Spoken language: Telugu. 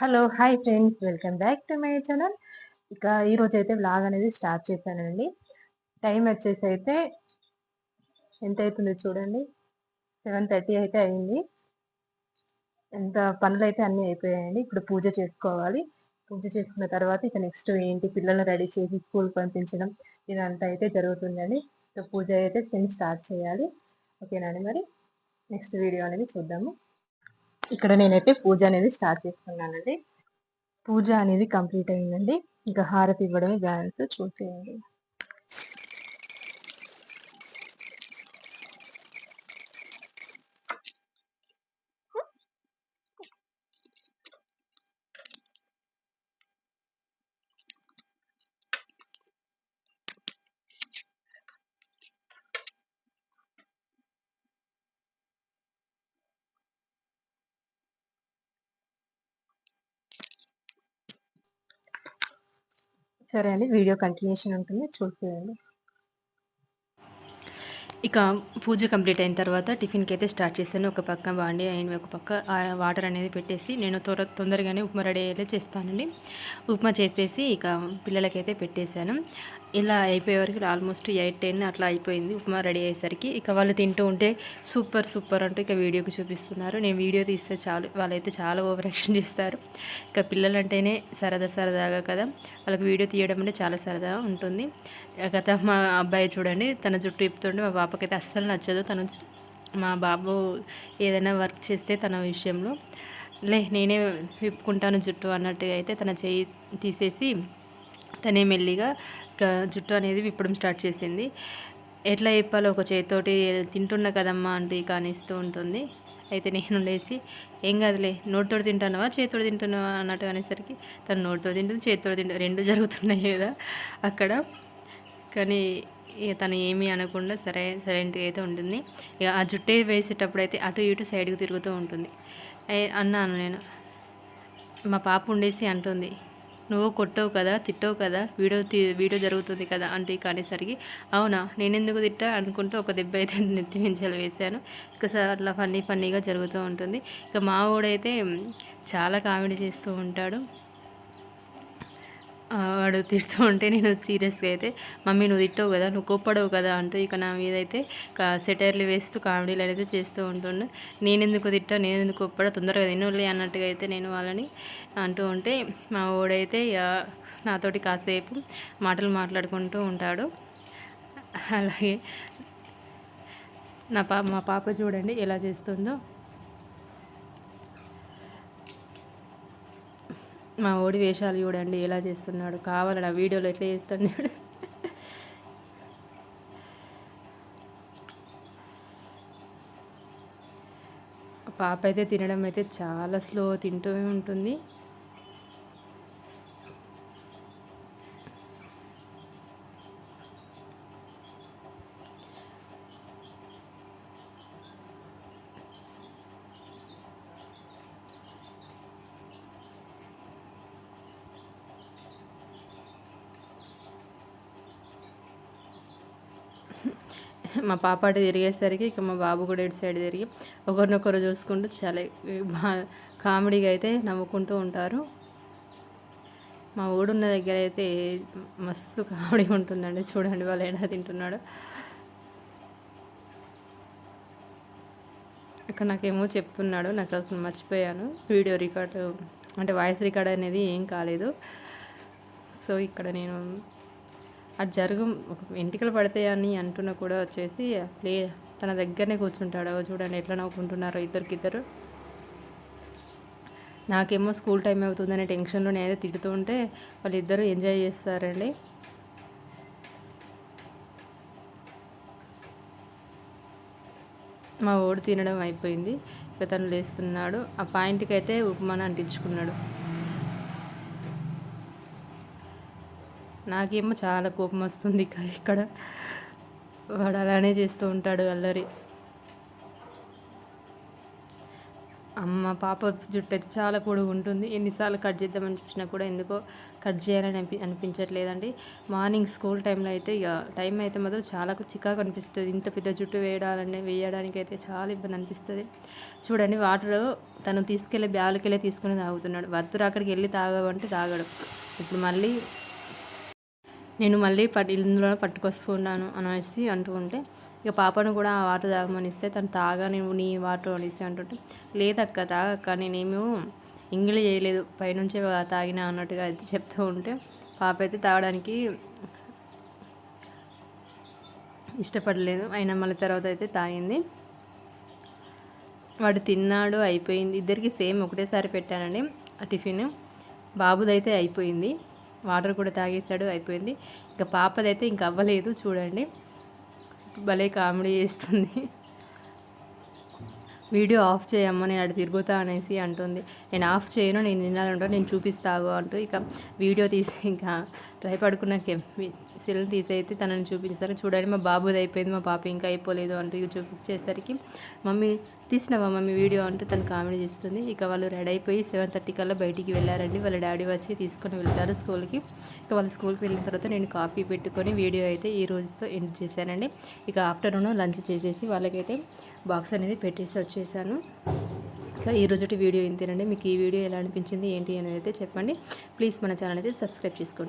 Hello hi friends welcome back to my channel ఇక ఈరోజు అయితే వ్లాగ్ అనేది స్టార్ట్ చేశానండి. టైం వచ్చేసి అయితే ఎంత అవుతుందో చూడండి. సెవెన్ థర్టీ అయితే అయింది. ఎంత పనులు అయితే అన్నీ అయిపోయాయండి. ఇప్పుడు పూజ చేసుకోవాలి. పూజ చేసుకున్న తర్వాత ఇక నెక్స్ట్ ఏంటి? పిల్లల్ని రెడీ చేసి స్కూల్ పంపించడం ఇదంతా అయితే జరుగుతుందండి. సో పూజ అయితే సెన్స్ స్టార్ట్ చేయాలి. ఓకేనండి మరి? నెక్స్ట్ వీడియో అనేది చూద్దాము. ఇక్కడ నేనైతే పూజ అనేది స్టార్ట్ చేస్తున్నానండి. పూజ అనేది కంప్లీట్ అయిందండి. ఇంకా హారతి ఇవ్వడమే బ్యాలెన్స్ చూసేయండి. సరే అండి వీడియో కంటిన్యూషన్ ఉంటుంది చూసేయండి. ఇక పూజ కంప్లీట్ అయిన తర్వాత టిఫిన్కి అయితే స్టార్ట్ చేశాను. ఒక పక్క బాండి అండ్ ఒక పక్క ఆ వాటర్ అనేది పెట్టేసి నేను త్వర తొందరగానే ఉప్మా రెడీ అయితే చేస్తానండి. ఉప్మా చేసేసి ఇక పిల్లలకైతే పెట్టేశాను. ఇలా అయిపోయే వరకు ఆల్మోస్ట్ ఎయిట్ టెన్ అట్లా అయిపోయింది. ఉప్మా రెడీ అయ్యేసరికి ఇక వాళ్ళు తింటూ ఉంటే సూపర్ సూపర్ అంటూ ఇక వీడియోకి చూపిస్తున్నారు. నేను వీడియో తీస్తే చాలు వాళ్ళైతే చాలా ఓవర్ యాక్షన్ చేస్తారు. ఇక పిల్లలంటేనే సరదా సరదాగా కదా. వాళ్ళకి వీడియో తీయడం అంటే చాలా సరదాగా ఉంటుంది. గత మా అబ్బాయి చూడండి తన జుట్టు ఇప్పుతుంటే మా పాపకైతే అస్సలు నచ్చదు. తను మా బాబు ఏదైనా వర్క్ చేస్తే తన విషయంలో లే నేనే విప్పుకుంటాను జుట్టు అన్నట్టుగా అయితే తన చేయి తీసేసి తనే మెల్లిగా జుట్టు అనేది విప్పడం స్టార్ట్ చేసింది. ఎట్లా చెప్పాలో ఒక చేతితోటి తింటున్నా కదమ్మా అంటే కానిస్తూ ఉంటుంది. అయితే నేను లేచి ఏం కాదులే నోటితో తింటానవా చేతితో తింటున్నావా? అన్నట్టు అనేసరికి తను నోటితో తింటుంది చేతితో తింటుంది రెండు జరుగుతున్నాయి కదా అక్కడ. కానీ ఇక తను ఏమీ అనకుండా సరే సైలెంట్గా అయితే ఉంటుంది. ఇక ఆ జుట్టే వేసేటప్పుడు అయితే అటు ఇటు సైడ్కి తిరుగుతూ ఉంటుంది. అన్నాను నేను మా పాప ఉండేసి అంటుంది. నువ్వు కొట్టవు కదా తిట్టవు కదా వీడియో తీ వీడియో జరుగుతుంది కదా అంటే ఇక అవునా నేనెందుకు తిట్టా అనుకుంటూ ఒక దెబ్బ అయితే నెత్తి మించాలు వేశాను. ఇక సార్ అట్లా ఫన్నీ ఫన్నీగా జరుగుతూ ఉంటుంది. ఇక మా వాడైతే చాలా కామెడీ చేస్తూ ఉంటాడు. వాడు తిడుతూ ఉంటే నేను సీరియస్గా అయితే మమ్మీ నువ్వు తిట్టవు కదా నువ్వు కోప్పడవు కదా అంటూ ఇక నా మీద అయితే సెటైర్లు వేస్తూ కామెడీలు అయితే చేస్తూ ఉంటుండు. నేను ఎందుకు తిట్టా నేను ఎందుకు కోప్పడా తొందరగా తినలే అన్నట్టుగా అయితే నేను వాళ్ళని అంటూ ఉంటే మా ఓడైతే నాతోటి కాసేపు మాటలు మాట్లాడుకుంటూ ఉంటాడు. అలాగే నా పా మా పాప చూడండి ఎలా చేస్తుందో. మా ఓడి వేషాలు చూడండి ఎలా చేస్తున్నాడు కావాలని ఆ వీడియోలో ఎట్లా చేస్తున్నాడు. పాప అయితే తినడం అయితే చాలా స్లో తింటూ ఉంటుంది. మా పాప అటు తిరిగేసరికి ఇక మా బాబు కూడా ఇటు సైడ్ తిరిగి ఒకరినొకరు చూసుకుంటూ చాలా కామెడీగా అయితే నవ్వుకుంటూ ఉంటారు. మా ఊడున్న దగ్గర అయితే మస్తు కామెడీ ఉంటుందండి. చూడండి వాళ్ళు ఎలా తింటున్నాడు. ఇక్కడ నాకేమో చెప్తున్నాడు నాకు అసలు మర్చిపోయాను. వీడియో రికార్డు అంటే వాయిస్ రికార్డ్ అనేది ఏం కాలేదు. సో ఇక్కడ నేను అది జరుగు వెంటికలు వెంట్రుకలు పడతాయని అంటున్నా కూడా వచ్చేసి ప్లే తన దగ్గరనే కూర్చుంటాడు. చూడండి ఎట్లా నవ్వుకుంటున్నారో ఇద్దరికిద్దరు. నాకేమో స్కూల్ టైం అవుతుందనే టెన్షన్లో నేనైతే తిడుతూ ఉంటే వాళ్ళిద్దరూ ఎంజాయ్ చేస్తారండి. మా ఓడి తినడం అయిపోయింది. ఇక తను లేస్తున్నాడు. ఆ పాయింట్కి అయితే ఉప్మాను అంటించుకున్నాడు. నాకేమో చాలా కోపం వస్తుంది ఇక్కడ. వాడు అలానే చేస్తూ ఉంటాడు అల్లరి. అమ్మ పాప జుట్టు అయితే చాలా పొడుగు ఉంటుంది. ఎన్నిసార్లు కట్ చేద్దామని చూసినా కూడా ఎందుకో కట్ చేయాలని అనిపి అనిపించట్లేదండి. మార్నింగ్ స్కూల్ టైంలో అయితే ఇక టైం అయితే మాత్రం చాలా చికాకు అనిపిస్తుంది. ఇంత పెద్ద జుట్టు వేయడాలంటే వేయడానికి అయితే చాలా ఇబ్బంది అనిపిస్తుంది. చూడండి వాటర్ తను తీసుకెళ్ళి బ్యాగులకెళ్ళి తీసుకుని తాగుతున్నాడు. వర్తురు అక్కడికి వెళ్ళి తాగవంటే తాగడు. ఇప్పుడు మళ్ళీ నేను మళ్ళీ పట్ ఇందులో పట్టుకొస్తున్నాను అనేసి అంటూ ఉంటే ఇక పాపను కూడా ఆ వాటర్ తాగమనిస్తే తను తాగా నేను నీ వాటర్ అనేసి అంటుంటే లేదక్క తాగక్క నేనేమో ఇంగిలి చేయలేదు పైనుంచే తాగినా అన్నట్టుగా అయితే చెప్తూ ఉంటే పాప అయితే తాగడానికి ఇష్టపడలేదు. అయినా మళ్ళీ తర్వాత అయితే తాగింది. వాడు తిన్నాడు అయిపోయింది. ఇద్దరికి సేమ్ ఒకటేసారి పెట్టానండి ఆ టిఫిన్. బాబుదైతే అయిపోయింది. వాటర్ కూడా తాగేశాడు అయిపోయింది. ఇంకా పాపదైతే ఇంకా అవ్వలేదు చూడండి. భలే కామెడీ చేస్తుంది. వీడియో ఆఫ్ చేయమ్మా నేను అటు తిరుగుతా అనేసి అంటుంది. నేను ఆఫ్ చేయను నేను నిన్నాలంటా నేను చూపిస్తాగు అంటూ ఇక వీడియో తీసి ఇంకా ట్రై పడుకున్న సెల్ తీసైతే తనని చూపిస్తారు. చూడండి మా బాబుది అయిపోయింది మా పాప ఇంకా అయిపోలేదు అంటూ ఇక చూపించేసరికి మమ్మీ తీసినవా మమ్మీ వీడియో? అంటూ తను కామెడీ చేస్తుంది. ఇక వాళ్ళు రెడీ అయిపోయి సెవెన్ థర్టీ కల్లా బయటికి వెళ్ళారండి. వాళ్ళ డాడీ వచ్చి తీసుకొని వెళ్తారు స్కూల్కి. ఇక వాళ్ళ స్కూల్కి వెళ్ళిన తర్వాత నేను కాఫీ పెట్టుకొని వీడియో అయితే ఈ రోజుతో ఎండ్ చేశానండి. ఇక ఆఫ్టర్నూన్ లంచ్ చేసేసి వాళ్ళకైతే బాక్స్ అనేది పెట్టేసి వచ్చేసాను. ఇంకా ఈ రోజుటి వీడియో ఇంతేనండి. మీకు ఈ వీడియో ఎలా అనిపించింది ఏంటి అనేది అయితే చెప్పండి. ప్లీజ్ మన ఛానల్ అయితే సబ్స్క్రైబ్ చేసుకోండి.